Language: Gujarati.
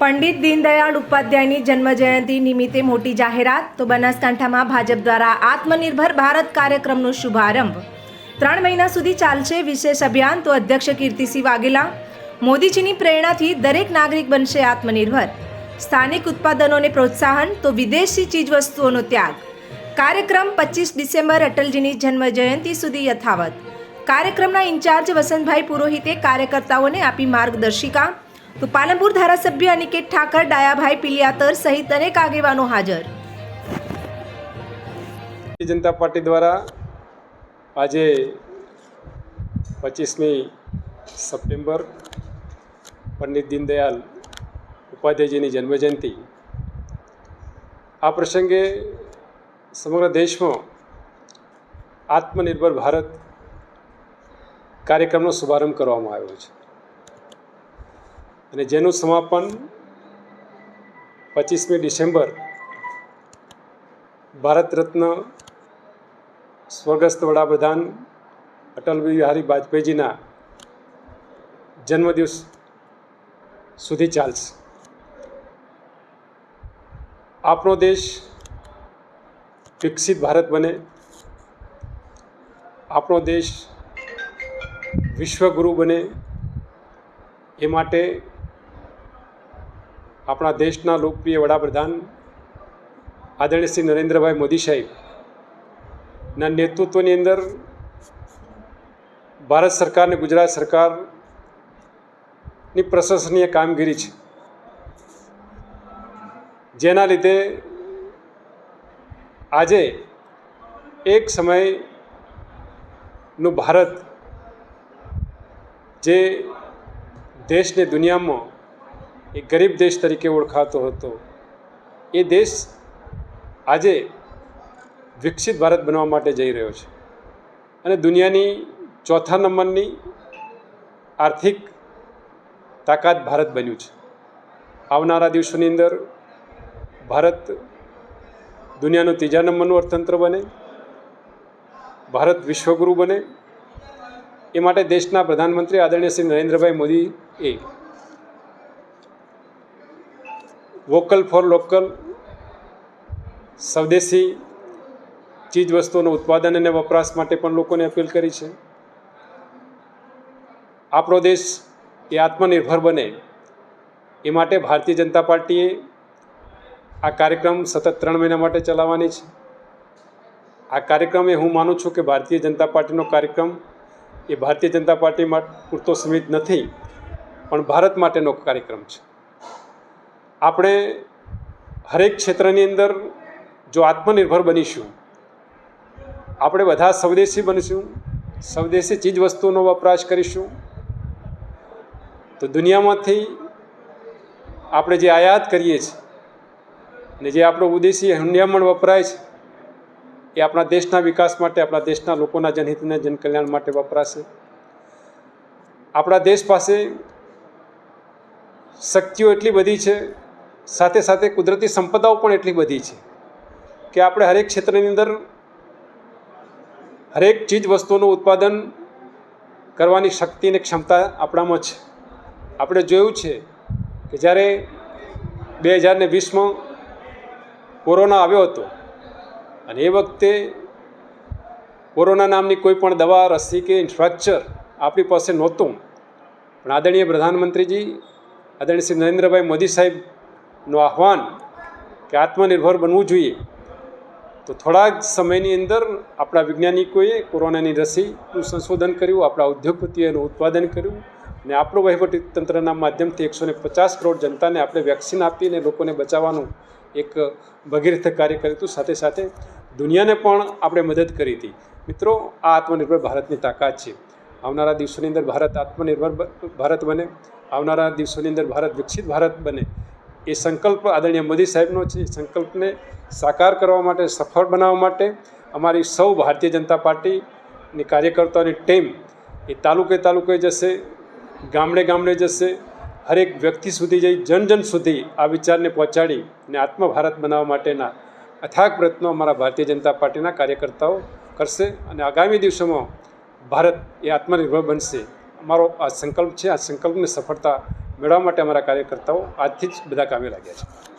પંડિત દીનદયાળ ઉપાધ્યાયની જન્મજયંતિ નિમિત્તે મોટી જાહેરાત. તો બનાસકાંઠામાં ભાજપ દ્વારા આત્મનિર્ભર ભારત કાર્યક્રમનો શુભારંભ. ત્રણ મહિના સુધી ચાલશે વિશેષ અભિયાન. તો અધ્યક્ષ કીર્તિસિંહ વાઘેલા, મોદીજીની પ્રેરણાથી દરેક નાગરિક બનશે આત્મનિર્ભર. સ્થાનિક ઉત્પાદનોને પ્રોત્સાહન, તો વિદેશી ચીજવસ્તુઓનો ત્યાગ. કાર્યક્રમ પચીસ ડિસેમ્બર અટલજીની જન્મજયંતિ સુધી યથાવત. કાર્યક્રમના ઇન્ચાર્જ વસંતભાઈ પુરોહિતે કાર્યકર્તાઓને આપી માર્ગદર્શિકા. તો પાલનપુર ધારાસભ્ય અનિકેત ઠાકર, ડાયાભાઈ પિલિયાતર સહિત અનેક આગેવાનો હાજર. જનતા પાર્ટી દ્વારા આજે પચીસમી સપ્ટેમ્બર પંડિત દીનદયાલ ઉપાધ્યાયજીની જન્મજયંતિ. આ પ્રસંગે સમગ્ર દેશમાં આત્મનિર્ભર ભારત કાર્યક્રમનો શુભારંભ કરવામાં આવ્યો છે. અને જેનું સમાપન પચીસમી ડિસેમ્બર ભારત રત્ન સ્વર્ગસ્થ વડાપ્રધાન અટલ બિહારી વાજપેયીજીના જન્મદિવસ સુધી ચાલશે. આપણો દેશ વિકસિત ભારત બને. આપણો દેશ વિશ્વગુરુ બને. એ માટે આપણા દેશના લોકપ્રિય વડાપ્રધાન આદરણીય શ્રી નરેન્દ્રભાઈ મોદી સાહેબના નેતૃત્વની અંદર ભારત સરકાર અને ગુજરાત સરકારની પ્રશંસનીય કામગીરી છે. જેના લીધે આજે એક સમયનું ભારત જે દેશને દુનિયામાં એક ગરીબ દેશ તરીકે ઓળખાતો હતો. એ દેશ આજે વિકસિત ભારત બનવા માટે જઈ રહ્યો છે. અને દુનિયાની ચોથા નંબરની આર્થિક તાકાત ભારત બન્યું છે. આવનારા દિવસોની અંદર ભારત દુનિયાનું ત્રીજા નંબરનું અર્થતંત્ર બને, ભારત વિશ્વગુરુ બને. એ માટે દેશના પ્રધાનમંત્રી આદરણીય શ્રી નરેન્દ્રભાઈ મોદી એ વોકલ ફોર લોકલ, સ્વદેશી ચીજવસ્તુઓનું ઉત્પાદન અને વપરાશ માટે પણ લોકોને અપીલ કરી છે. આપણો દેશ એ આત્મનિર્ભર બને એ માટે ભારતીય જનતા પાર્ટીએ આ કાર્યક્રમ સતત ત્રણ મહિના માટે ચલાવવાની છે. આ કાર્યક્રમ હું માનું છું કે ભારતીય જનતા પાર્ટીનો કાર્યક્રમ એ ભારતીય જનતા પાર્ટી પૂરતો સીમિત નથી, પણ ભારત માટેનો કાર્યક્રમ છે. આપણે હરેક ક્ષેત્રની અંદર જો આત્મનિર્ભર બનીશું, આપણે બધા સ્વદેશી બનીશું, સ્વદેશી ચીજ વસ્તુઓનો વપરાશ કરીશું, તો દુનિયામાંથી આપણે જે આયાત કરીએ છીએ અને જે આપણો ઉદ્દેશી હુંડિયામણ વપરાય છે, એ આપણા દેશના વિકાસ માટે, આપણા દેશના લોકોના જનહિતને, જનકલ્યાણ માટે વપરાશે. આપણા દેશ પાસે શક્તિઓ એટલી બધી છે સાથે સાથે કુદરતી સંપદાઓ પણ એટલી બધી છે કે આપણે હરેક ક્ષેત્રની અંદર હરેક ચીજ વસ્તુઓનું ઉત્પાદન કરવાની શક્તિ અને ક્ષમતા આપણામાં છે. આપણે જોયું છે કે જ્યારે બે હજારને વીસમાં કોરોના આવ્યો હતો અને એ વખતે કોરોના નામની કોઈ પણ દવા, રસી કે ઇન્ફ્રાસ્ટ્રક્ચર આપણી પાસે નહોતું. પણ આદરણીય પ્રધાનમંત્રીજી, આદરણીય શ્રી નરેન્દ્રભાઈ મોદી સાહેબનું આહવાન કે આત્મનિર્ભર બનવું જોઈએ. તો થોડા જ સમયની અંદર આપણા વૈજ્ઞાનિકોએ કોરોનાની રસીનું સંશોધન કર્યું, આપણા ઉદ્યોગપતિઓએ એનું ઉત્પાદન કર્યું અને આપણું વહીવટી તંત્રના માધ્યમથી એકસો ને પચાસ કરોડ જનતાને આપણે વેક્સિન આપીને લોકોને બચાવવાનું એક ભગીરથ કાર્ય કર્યું હતું. સાથે સાથે દુનિયાને પણ આપણે મદદ કરી હતી. મિત્રો, આ આત્મનિર્ભર ભારતની તાકાત છે. આવનારા દિવસોની અંદર ભારત આત્મનિર્ભર ભારત બને. આવનારા દિવસોની અંદર ભારત વિકસિત ભારત બને. એ સંકલ્પ આદરણીય મોદી સાહેબનો છે. સંકલ્પને સાકાર કરવા માટે, સફળ બનાવવા માટે અમારી સૌ ભારતીય જનતા પાર્ટીની કાર્યકર્તાઓની ટીમ એ તાલુકે તાલુકે જશે, ગામડે ગામડે જશે, હરેક વ્યક્તિ સુધી જઈ, જન જન સુધી આ વિચારને પહોંચાડી અને આત્મભારત બનાવવા માટેના અથાગ પ્રયત્નો અમારા ભારતીય જનતા પાર્ટીના કાર્યકર્તાઓ કરશે અને આગામી દિવસોમાં ભારત એ આત્મનિર્ભર બનશે. અમારો આ સંકલ્પ છે. આ સંકલ્પને સફળતા મેળવવા માટે અમારા કાર્યકર્તાઓ આજથી જ બધા કામે લાગ્યા છે.